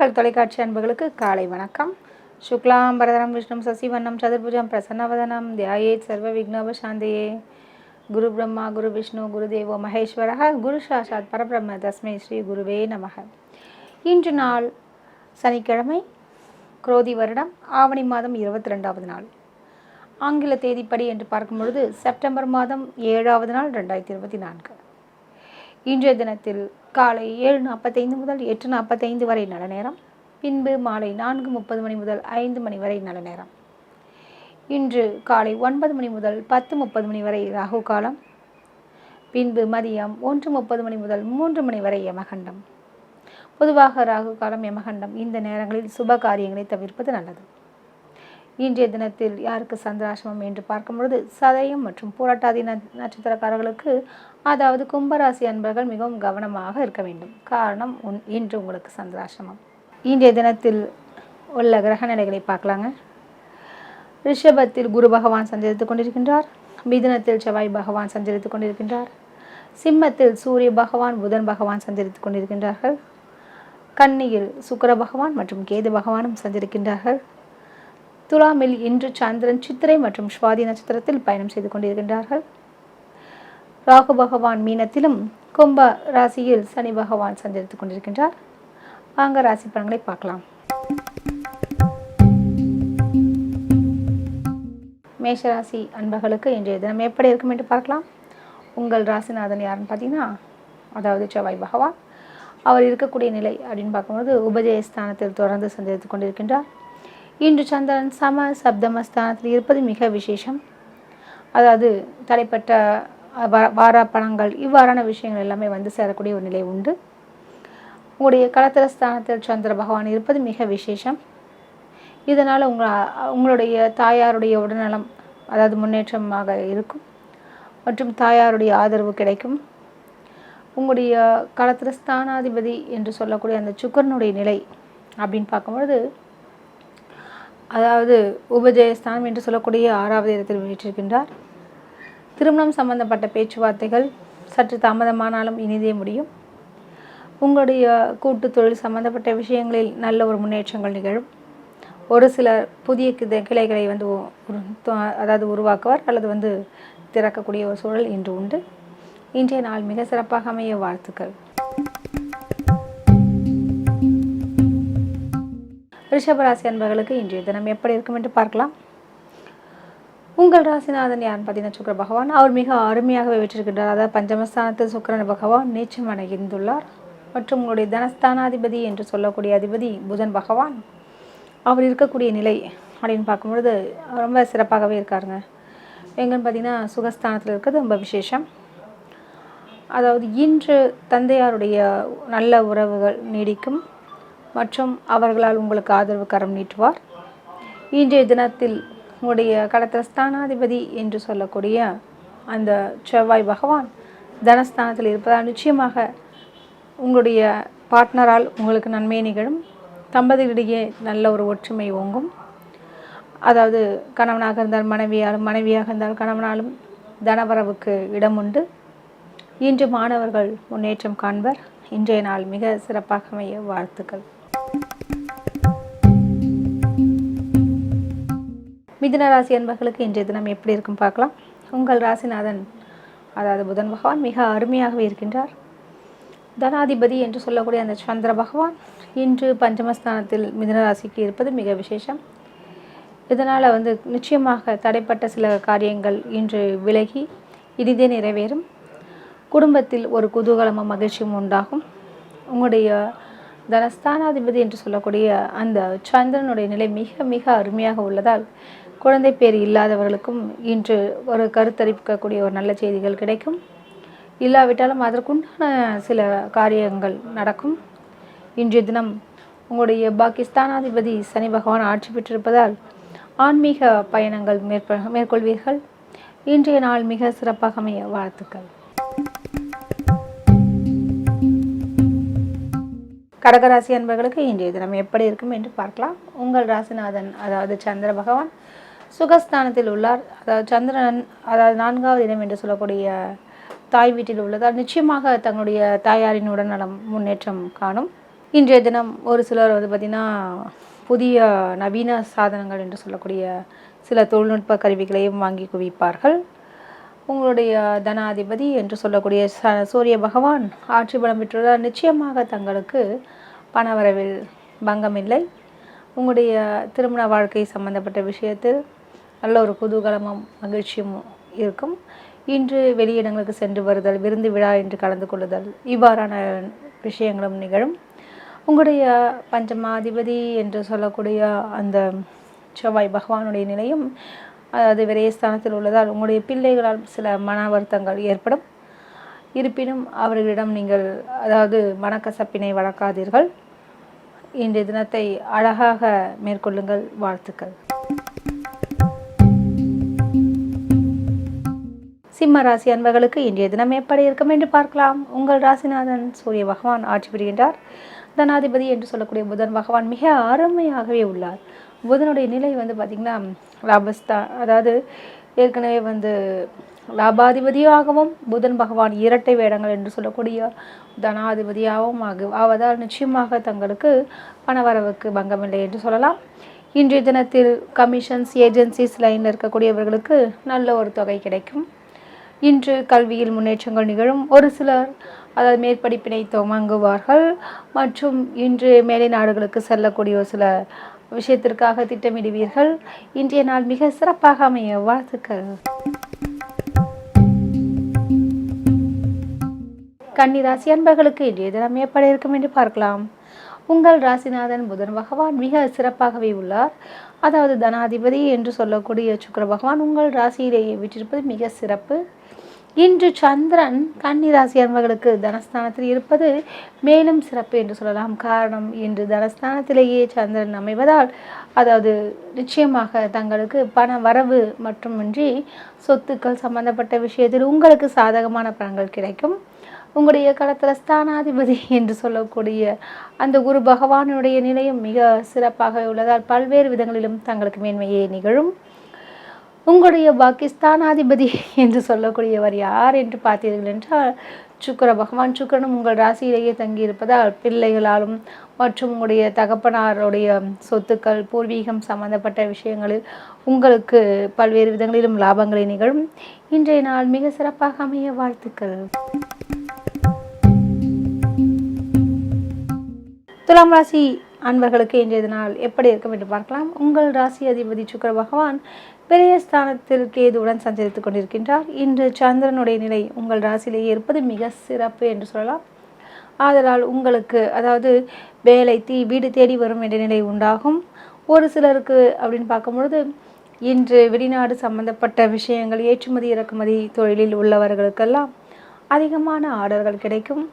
மக்கள் தொலைக்காட்சி அன்புகளுக்கு காலை வணக்கம். சுக்லாம் பரதரம் விஷ்ணு சசிவண்ணம் சதுர்புஜம் பிரசன்னவதனம் தியாயே சர்வ விக்னோபசாந்தையே குரு பிரம்மா குரு விஷ்ணு குரு தேவோ மகேஸ்வரः குரு சாஷாத் பரபிரம்ம தஸ்மை ஸ்ரீ குருவே நமக. இன்று நாள் சனிக்கிழமை குரோதி வருடம் ஆவணி மாதம் இருபத்தி ரெண்டாவது நாள். ஆங்கில தேதிப்படி என்று பார்க்கும் பொழுது செப்டம்பர் மாதம் ஏழாவது நாள் ரெண்டாயிரத்தி இருபத்தி நான்கு. இன்றைய தினத்தில் காலை ஏழு நாற்பத்தைந்து முதல் எட்டு நாற்பத்தைந்து வரை நல்ல நேரம் பின்பு மாலை நான்கு முப்பது மணி முதல் ஐந்து மணி வரை நல்ல நேரம். இன்று காலை ஒன்பது மணி முதல் பத்து முப்பது மணி வரை ராகு காலம் பின்பு மதியம் ஒன்று முப்பது மணி முதல் மூன்று மணி வரை யமகண்டம். பொதுவாக ராகு காலம் யமகண்டம் இந்த நேரங்களில் சுப காரியங்களை தவிர்ப்பது நல்லது. இன்றைய தினத்தில் யாருக்கு சந்திராசிரமம் என்று பார்க்கும் பொழுது சதயம் மற்றும் போராட்டாதி நட்சத்திரக்காரர்களுக்கு அதாவது கும்பராசி அன்பர்கள் மிகவும் கவனமாக இருக்க வேண்டும். காரணம் உன்- இன்று உங்களுக்கு சந்திராசிரமம் இன்றைய தினத்தில் உள்ள கிரக நிலைகளை பார்க்கலாங்க. ரிஷபத்தில் குரு பகவான் சஞ்சரித்துக் கொண்டிருக்கின்றார். மிதுனத்தில் செவ்வாய் பகவான் சஞ்சரித்துக் கொண்டிருக்கின்றார். சிம்மத்தில் சூரிய பகவான் புதன் பகவான் சஞ்சரித்துக் கொண்டிருக்கின்றார்கள். கன்னியில் சுக்கிர பகவான் மற்றும் கேது பகவானும் சஞ்சரிக்கின்றார்கள். துலாமில் இன்று சந்திரன் சித்திரை மற்றும் சுவாதி நட்சத்திரத்தில் பயணம் செய்து கொண்டிருக்கின்றார்கள். ராகு பகவான் மீனத்திலும் கும்ப ராசியில் சனி பகவான் சஞ்சரித்துக் கொண்டிருக்கின்றார். வாங்க ராசி பலன்களை பார்க்கலாம். மேஷராசி அன்பர்களுக்கு இன்றைய தினம் எப்படி இருக்கும் என்று பார்க்கலாம். உங்கள் ராசிநாதன் யாருன்னு பார்த்தீங்கன்னா அதாவது செவ்வாய் பகவான். அவர் இருக்கக்கூடிய நிலை அப்படின்னு பார்க்கும்போது உபஜயஸ்தானத்தில் தொடர்ந்து சந்தித்துக் கொண்டிருக்கின்றார். இன்று சந்திரன் சம சப்தமஸ்தானத்தில் இருப்பது மிக விசேஷம். அதாவது தடைப்பட்ட வார பணங்கள் இவ்வாறான விஷயங்கள் எல்லாமே வந்து சேரக்கூடிய ஒரு நிலை உண்டு. உங்களுடைய களத்திர ஸ்தானத்தில் சந்திர பகவான் இருப்பது மிக விசேஷம். இதனால் உங்கள் உங்களுடைய தாயாருடைய உடல்நலம் அதாவது முன்னேற்றமாக இருக்கும். மற்றும் தாயாருடைய ஆதரவு கிடைக்கும். உங்களுடைய களத்திர ஸ்தானாதிபதி என்று சொல்லக்கூடிய அந்த சுக்கரனுடைய நிலை அப்படின்னு பார்க்கும்பொழுது அதாவது உபஜயஸ்தானம் என்று சொல்லக்கூடிய ஆறாவது இடத்தில் வீற்றிருக்கின்றார். திருமணம் சம்பந்தப்பட்ட பேச்சுவார்த்தைகள் சற்று தாமதமானாலும் இனிதே முடியும். உங்களுடைய கூட்டு தொழில் சம்பந்தப்பட்ட விஷயங்களில் நல்ல ஒரு முன்னேற்றங்கள் நிகழும். ஒரு சிலர் புதிய கித- கிளைகளை வந்து அதாவது உருவாக்குவார் அல்லது வந்து திறக்கக்கூடிய ஒரு சூழல் இன்று உண்டு. இன்றைய நாள் மிக சிறப்பாக அமைய வாழ்த்துக்கள். ரிஷபராசி அன்பர்களுக்கு இன்றைய தினம் எப்படி இருக்கும் என்று பார்க்கலாம். உங்கள் ராசிநாதன் யாருன்னு பார்த்தீங்கன்னா சுக்கிர பகவான். அவர் மிக அருமையாகவே வெற்றிருக்கின்றார். அதாவது பஞ்சமஸ்தானத்தில் சுக்கிரன் பகவான் நீச்சம் அடைந்துள்ளார். மற்றும் உங்களுடைய தனஸ்தானாதிபதி என்று சொல்லக்கூடிய அதிபதி புதன் பகவான். அவர் இருக்கக்கூடிய நிலை அப்படின்னு பார்க்கும்பொழுது ரொம்ப சிறப்பாகவே இருக்காருங்க. எங்கன்னு பார்த்தீங்கன்னா சுகஸ்தானத்தில் இருக்கிறது ரொம்ப விசேஷம். அதாவது இன்று தந்தையாருடைய நல்ல உறவுகள் நீடிக்கும். மற்றும் அவர்களால் உங்களுக்கு ஆதரவு கரம் நீட்டுவார். இன்றைய தினத்தில் உங்களுடைய கடத்த ஸ்தானாதிபதி என்று சொல்லக்கூடிய அந்த செவ்வாய் பகவான் தனஸ்தானத்தில் இருப்பதால் நிச்சயமாக உங்களுடைய பார்ட்னரால் உங்களுக்கு நன்மை நிகழும். தம்பதிகளிடையே நல்ல ஒரு ஒற்றுமை ஓங்கும். அதாவது கணவனாக இருந்தால் மனைவியாலும் மனைவியாக இருந்தால் கணவனாலும் தனவரவுக்கு இடம் உண்டு. இன்று மாணவர்கள் முன்னேற்றம் காண்பர். இன்றைய நாள் மிக சிறப்பாக அமைய வாழ்த்துக்கள். மிதுன ராசி அன்பர்களுக்கு இன்றைய தினம் எப்படி இருக்கும் பார்க்கலாம். உங்கள் ராசிநாதன் அதாவது புதன் பகவான் மிக அருமையாகவே இருக்கின்றார். தனாதிபதி என்று சொல்லக்கூடிய அந்த சந்திர பகவான் இன்று பஞ்சமஸ்தானத்தில் மிதுனராசிக்கு இருப்பது மிக விசேஷம். இதனால் வந்து நிச்சயமாக தடைப்பட்ட சில காரியங்கள் இன்று விலகி இனிதே நிறைவேறும். குடும்பத்தில் ஒரு குதூகலமும் மகிழ்ச்சியும் உண்டாகும். உங்களுடைய தனஸ்தானாதிபதி என்று சொல்லக்கூடிய அந்த சந்திரனுடைய நிலை மிக மிக அருமையாக உள்ளதால் குழந்தை பேர் இல்லாதவர்களுக்கும் இன்று ஒரு கருத்தரிக்கக்கூடிய ஒரு நல்ல செய்திகள் கிடைக்கும். இல்லாவிட்டாலும் அதற்குண்டான சில காரியங்கள் நடக்கும். இன்றைய தினம் உங்களுடைய பாகிஸ்தானாதிபதி சனி பகவான் ஆட்சி பெற்றிருப்பதால் ஆன்மீக பயணங்கள் மேற்ப மேற்கொள்வீர்கள். இன்றைய நாள் மிக சிறப்பாக அமைய வாழ்த்துக்கள். கடகராசி அன்பர்களுக்கு இன்றைய தினம் எப்படி இருக்கும் என்று பார்க்கலாம். உங்கள் ராசிநாதன் அதாவது சந்திர பகவான் சுகஸ்தானத்தில் உள்ளார். அதாவது சந்திரன் அதாவது நான்காவது இடம் என்று சொல்லக்கூடிய தாய் வீட்டில் உள்ளதால் நிச்சயமாக தங்களுடைய தாயாரின் உடல்நலம் முன்னேற்றம் காணும். இன்றைய தினம் ஒரு சிலர் வந்து பார்த்திங்கன்னா புதிய நவீன சாதனங்கள் என்று சொல்லக்கூடிய சில தொழில்நுட்ப கருவிகளையும் வாங்கி குவிப்பார்கள். உங்களுடைய தனாதிபதி என்று சொல்லக்கூடிய ச சூரிய பகவான் ஆட்சி பலம் பெற்றுள்ளார். நிச்சயமாக தங்களுக்கு பணவரவில் பங்கமில்லை. உங்களுடைய திருமண வாழ்க்கை சம்பந்தப்பட்ட விஷயத்தில் நல்ல ஒரு குதூகலமும் மகிழ்ச்சியும் இருக்கும். இன்று வெளியிடங்களுக்கு சென்று வருதல் விருந்து விழா என்று கலந்து கொள்ளுதல் இவ்வாறான விஷயங்களும் நிகழும். உங்களுடைய பஞ்சமாதிபதி என்று சொல்லக்கூடிய அந்த செவ்வாய் பகவானுடைய நிலையும் அது விரயஸ்தானத்தில் உள்ளதால் உங்களுடைய பிள்ளைகளால் சில மன வருத்தங்கள் ஏற்படும். இருப்பினும் அவர்களிடம் நீங்கள் அதாவது மனக்கசப்பினை வளர்க்காதீர்கள். இன்றைய தினத்தை அழகாக மேற்கொள்ளுங்கள் வாழ்த்துக்கள். சிம்ம ராசி அன்பர்களுக்கு இன்றைய தினம் எப்படி இருக்கும் என்று பார்க்கலாம். உங்கள் ராசிநாதன் சூரிய பகவான் ஆட்சி புரிகின்றார். தனாதிபதி என்று சொல்லக்கூடிய புதன் பகவான் மிக அருமையாகவே உள்ளார். புதனுடைய நிலை வந்து பார்த்திங்கன்னா லாபஸ்தா அதாவது ஏற்கனவே வந்து லாபாதிபதியாகவும் புதன் பகவான் இரட்டை வேடங்கள் என்று சொல்லக்கூடிய தனாதிபதியாகவும் ஆகு ஆவதால் நிச்சயமாக தங்களுக்கு பணவரவுக்கு பங்கமில்லை என்று சொல்லலாம். இன்றைய தினத்தில் கமிஷன்ஸ் ஏஜென்சிஸ் லைனில் இருக்கக்கூடியவர்களுக்கு நல்ல ஒரு தொகை கிடைக்கும். இன்று கல்வியில் முன்னேற்றங்கள் நிகழும். ஒரு சிலர் அதாவது மேற்படிப்பினை துவங்குவார்கள். மற்றும் இன்று மேலை நாடுகளுக்கு செல்லக்கூடிய ஒரு சில விஷயத்திற்காக திட்டமிடுவீர்கள். இன்றைய நாள் மிக சிறப்பாக அமைய வாழ்த்துக்கள். கன்னி ராசி அன்பர்களுக்கு இன்றைய தினம் எப்படி இருக்கும் என்று பார்க்கலாம். உங்கள் ராசிநாதன் புதன் பகவான் மிக சிறப்பாகவே உள்ளார். அதாவது தனாதிபதி என்று சொல்லக்கூடிய சுக்கர பகவான் உங்கள் ராசியிலேயே விட்டிருப்பது மிக சிறப்பு. இன்று சந்திரன் கன்னி ராசி அன்பர்களுக்கு தனஸ்தானத்தில் இருப்பது மேலும் சிறப்பு என்று சொல்லலாம். காரணம் இன்று தனஸ்தானத்திலேயே சந்திரன் அமைவதால் அதாவது நிச்சயமாக தங்களுக்கு பண வரவு மட்டுமின்றி சொத்துக்கள் சம்பந்தப்பட்ட விஷயத்தில் உங்களுக்கு சாதகமான பலன்கள் கிடைக்கும். உங்களுடைய களத்தில் ஸ்தானாதிபதி என்று சொல்லக்கூடிய அந்த குரு பகவானுடைய நிலையம் மிக சிறப்பாக உள்ளதால் பல்வேறு விதங்களிலும் தங்களுக்கு மேன்மையே நிகழும். உங்களுடைய பாகிஸ்தானாதிபதி என்று சொல்லக்கூடியவர் யார் என்று பார்த்தீர்கள் என்றால் சுக்கர பகவான் சுக்கரனும் உங்கள் ராசியிலேயே தங்கியிருப்பதால் பிள்ளைகளாலும் மற்றும் உங்களுடைய தகப்பனாருடைய சொத்துக்கள் பூர்வீகம் சம்பந்தப்பட்ட விஷயங்களில் உங்களுக்கு பல்வேறு விதங்களிலும் லாபங்களை நிகழும். இன்றைய நாள் மிக சிறப்பாக அமைய வாழ்த்துக்கள். துலாம் ராசி அன்பர்களுக்கு இன்றைய நாள் எப்படி இருக்கும் என்று பார்க்கலாம். உங்கள் ராசி அதிபதி சுக்கர பகவான் பெரிய ஸ்தானத்தில் கேதுவுடன் சஞ்சரித்துக் கொண்டிருக்கின்றார். இன்று சந்திரனுடைய நிலை உங்கள் ராசியிலேயே இருப்பது மிக சிறப்பு என்று சொல்லலாம். ஆதலால் உங்களுக்கு அதாவது வேலை தீ வீடு தேடி வரும் என்ற நிலை உண்டாகும். ஒரு சிலருக்கு அப்படின்னு பார்க்கும்பொழுது இன்று வெளிநாடு சம்பந்தப்பட்ட விஷயங்கள் ஏற்றுமதி இறக்குமதி தொழிலில் உள்ளவர்களுக்கெல்லாம் அதிகமான ஆர்டர்கள் கிடைக்கும்.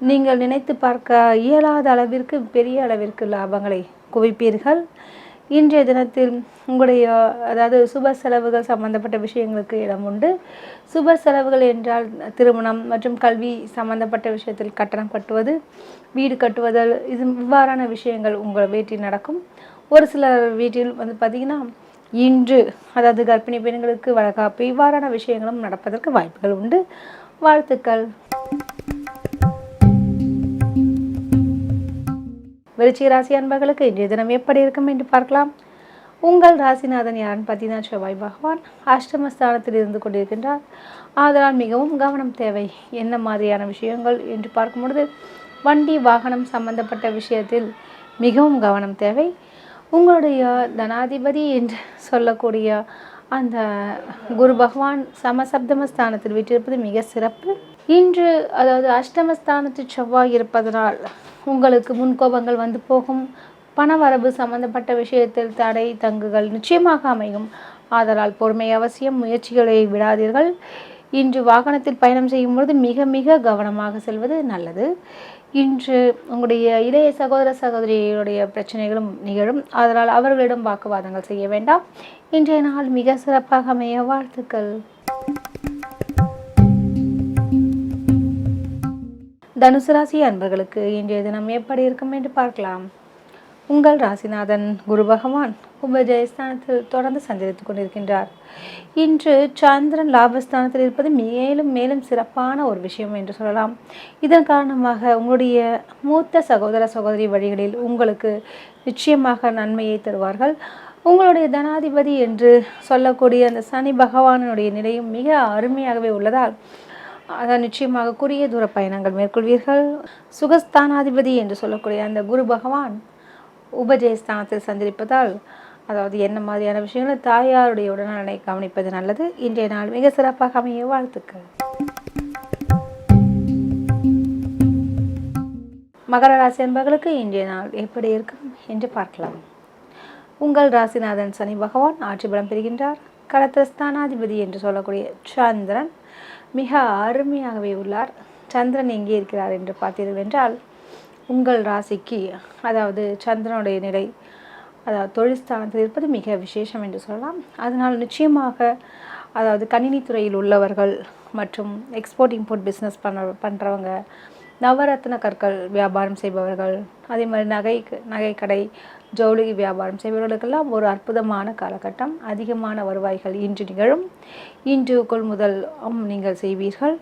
நீங்கள் நினைத்து பார்க்க இயலாத அளவிற்கு பெரிய அளவிற்கு லாபங்களை குவிப்பீர்கள். இன்றைய தினத்தில் உங்களுடைய அதாவது சுப செலவுகள் சம்பந்தப்பட்ட விஷயங்களுக்கு இடம் உண்டு. சுப செலவுகள் என்றால் திருமணம் மற்றும் கல்வி சம்பந்தப்பட்ட விஷயத்தில் கட்டணம் கட்டுவது வீடு கட்டுவதல் இது இவ்வாறான விஷயங்கள் உங்கள் வீட்டில் நடக்கும். ஒரு சிலர் வீட்டில் வந்து பார்த்திங்கன்னா இன்று அதாவது கர்ப்பிணி பெண்களுக்கு வழக்காப்பு இவ்வாறான விஷயங்களும் நடப்பதற்கு வாய்ப்புகள் உண்டு. வாழ்த்துக்கள். விருச்சிக ராசி அன்பர்களுக்கு இன்றைய தினம் எப்படி இருக்கும் என்று பார்க்கலாம். உங்கள் ராசிநாதன் யாருன்னு பார்த்தீங்கன்னா செவ்வாய் பகவான் அஷ்டமஸ்தானத்தில் இருந்து கொண்டிருக்கின்றார். ஆதலால் மிகவும் கவனம் தேவை. என்ன மாதிரியான விஷயங்கள் என்று பார்க்கும் பொழுது வண்டி வாகனம் சம்பந்தப்பட்ட விஷயத்தில் மிகவும் கவனம் தேவை. உங்களுடைய தனாதிபதி என்று சொல்லக்கூடிய அந்த குரு பகவான் சமசப்தமஸ்தானத்தில் விட்டிருப்பது மிக சிறப்பு. இன்று அதாவது அஷ்டமஸ்தானத்து செவ்வாய் இருப்பதனால் உங்களுக்கு முன்கோபங்கள் வந்து போகும். பணவரவு சம்பந்தப்பட்ட விஷயத்தில் தடை தங்குகள் நிச்சயமாக அமையும். ஆதலால் பொறுமை அவசியம் முயற்சிகளை விடாதீர்கள். இன்று வாகனத்தில் பயணம் செய்யும் பொழுது மிக மிக கவனமாக செல்வது நல்லது. இன்று உங்களுடைய இளைய சகோதர சகோதரியுடைய பிரச்சனைகளும் நிகழும். அதனால் அவர்களிடம் வாக்குவாதங்கள் செய்ய வேண்டாம். இன்றைய நாள் மிக சிறப்பாக அமைய வாழ்த்துக்கள். தனுசு ராசி அன்பர்களுக்கு இன்றைய தினம் எப்படி இருக்கும் என்று பார்க்கலாம். உங்கள் ராசிநாதன் குரு பகவான் உபஜயஸ்தானத்தில் தொடர்ந்து சஞ்சரித்துக் கொண்டிருக்கின்றார். இன்று சந்திரன் லாபஸ்தானத்தில் இருப்பது மேலும் மேலும் சிறப்பான ஒரு விஷயம் என்று சொல்லலாம். இதன் காரணமாக உங்களுடைய மூத்த சகோதர சகோதரி வழிகளில் உங்களுக்கு நிச்சயமாக நன்மையை தருவார்கள். உங்களுடைய தனாதிபதி என்று சொல்லக்கூடிய அந்த சனி பகவானுடைய நிலையும் மிக அருமையாகவே உள்ளதால் அதான் நிச்சயமாக குறுகிய தூர பயணங்கள் மேற்கொள்வீர்கள். சுகஸ்தானாதிபதி என்று சொல்லக்கூடிய அந்த குரு பகவான் உபஜயஸ்தானத்தில் சந்திப்பதால் அதாவது என்ன மாதிரியான விஷயங்கள் தாயாருடைய உடல்நலனை கவனிப்பது நல்லது. இன்றைய நாள் மிக சிறப்பாக அமைய வாழ்த்துக்கள். மகர ராசி அன்பர்களுக்கு இன்றைய நாள் எப்படி இருக்கும் என்று பார்க்கலாம். உங்கள் ராசிநாதன் சனி பகவான் ஆட்சி பலம் பெறுகின்றார். கடத்திரஸ்தானாதிபதி என்று சொல்லக்கூடிய சந்திரன் மிக அருமையாகவே உள்ளார். சந்திரன் எங்கே இருக்கிறார் என்று பார்த்தீர்கள் என்றால் உங்கள் ராசிக்கு அதாவது சந்திரனுடைய நிலை அதாவது தொழில்ஸ்தானத்தில் இருப்பது மிக விசேஷம் என்று சொல்லலாம். அதனால் நிச்சயமாக அதாவது கணினித்துறையில் உள்ளவர்கள் மற்றும் எக்ஸ்போர்ட் இம்போர்ட் பிஸ்னஸ் பண்ண பண்ணுறவங்க நவரத்ன கற்கள் வியாபாரம் செய்பவர்கள் அதே மாதிரி நகை நகைக்கடை ஜவுளி வியாபாரம் செய்பவர்களுக்கெல்லாம் ஒரு அற்புதமான காலகட்டம். அதிகமான வருவாய்கள் இன்று நிகழும். இன்று கொள்முதல் நீங்கள் செய்வீர்கள்.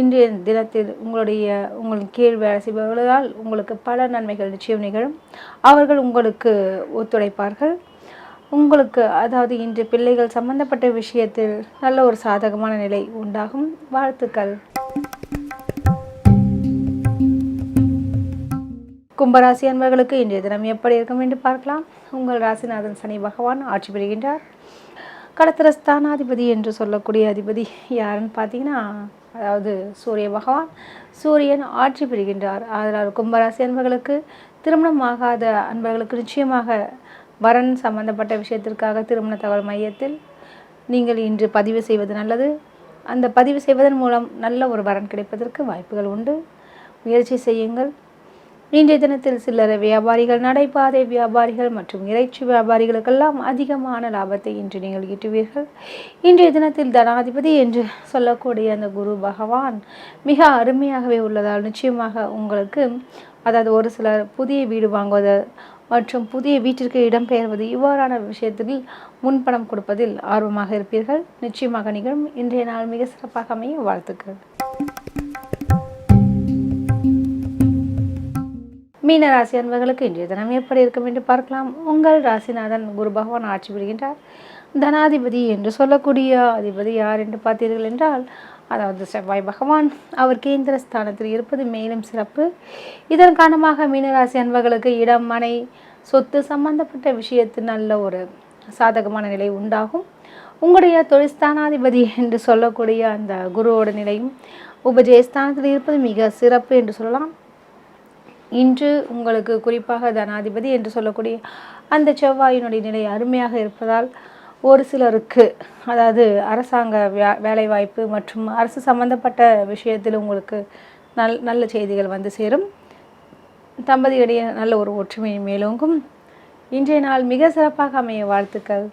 இன்றைய தினத்தில் உங்களுடைய உங்கள் கீழ் வேலை செய்பவர்களால் உங்களுக்கு பல நன்மைகள் நிச்சயம் நிகழும். அவர்கள் உங்களுக்கு ஒத்துழைப்பார்கள். உங்களுக்கு அதாவது இன்று பிள்ளைகள் சம்பந்தப்பட்ட விஷயத்தில் நல்ல ஒரு சாதகமான நிலை உண்டாகும். வாழ்த்துக்கள். கும்பராசி அன்பர்களுக்கு இன்றைய தினம் எப்படி இருக்கும் என்று பார்க்கலாம். உங்கள் ராசிநாதன் சனி பகவான் ஆட்சி பெறுகின்றார் கடத்திரஸ்தானாதிபதி என்று சொல்லக்கூடிய அதிபதி யாருன்னு பார்த்தீங்கன்னா அதாவது சூரிய பகவான். சூரியன் ஆட்சி பெறுகின்றார் அதனால் கும்பராசி அன்பர்களுக்கு திருமணம் ஆகாத அன்பர்களுக்கு நிச்சயமாக வரன் சம்பந்தப்பட்ட விஷயத்திற்காக திருமண தகவல் மையத்தில் நீங்கள் இன்று பதிவு செய்வது நல்லது. அந்த பதிவு செய்வதன் மூலம் நல்ல ஒரு வரன் கிடைப்பதற்கு வாய்ப்புகள் உண்டு. முயற்சி செய்யுங்கள். இன்றைய தினத்தில் சில்லறை வியாபாரிகள் நடைபாதை வியாபாரிகள் மற்றும் இறைச்சி வியாபாரிகளுக்கெல்லாம் அதிகமான லாபத்தை இன்று நீங்கள் ஈட்டுவீர்கள். இன்றைய தினத்தில் தனாதிபதி என்று சொல்லக்கூடிய அந்த குரு பகவான் மிக அருமையாகவே உள்ளதால் நிச்சயமாக உங்களுக்கு அதாவது ஒரு சிலர் புதிய வீடு வாங்குவது மற்றும் புதிய வீட்டிற்கு இடம்பெயர்வது இவ்வாறான விஷயத்தில் முன்பணம் கொடுப்பதில் ஆர்வமாக இருப்பீர்கள். நிச்சயமாக நிகழும் இன்றைய நாள் மிக சிறப்பாக அமைய வாழ்த்துக்கள். மீன ராசி அன்பர்களுக்கு இன்றைய தினம் எப்படி இருக்கும் என்று பார்க்கலாம். உங்கள் ராசிநாதன் குரு பகவான் ஆட்சி புரிகின்றார். தனாதிபதி என்று சொல்லக்கூடிய அதிபதி யார் என்று பார்த்தீர்கள் என்றால் அதாவது செவ்வாய் பகவான். அவர் கேந்திர ஸ்தானத்தில் இருப்பது மேலும் சிறப்பு. இதன் காரணமாக மீனராசி அன்பர்களுக்கு இடம் மனை சொத்து சம்பந்தப்பட்ட விஷயத்து நல்ல ஒரு சாதகமான நிலை உண்டாகும். உங்களுடைய தொழிற்ஸ்தானாதிபதி என்று சொல்லக்கூடிய அந்த குருவோட நிலையும் உபஜயஸ்தானத்தில் இருப்பது மிக சிறப்பு என்று சொல்லலாம். இன்று உங்களுக்கு குறிப்பாக தனாதிபதி என்று சொல்லக்கூடிய அந்த செவ்வாயினுடைய நிலை அருமையாக இருப்பதால் ஒரு சிலருக்கு அதாவது அரசாங்க வே வேலைவாய்ப்பு மற்றும் அரசு சம்பந்தப்பட்ட விஷயத்தில் உங்களுக்கு நல் நல்ல செய்திகள் வந்து சேரும். தம்பதியிடையே நல்ல ஒரு ஒற்றுமை மேலோங்கும். இன்றைய நாள் மிக சிறப்பாக அமைய வாழ்த்துக்கள்.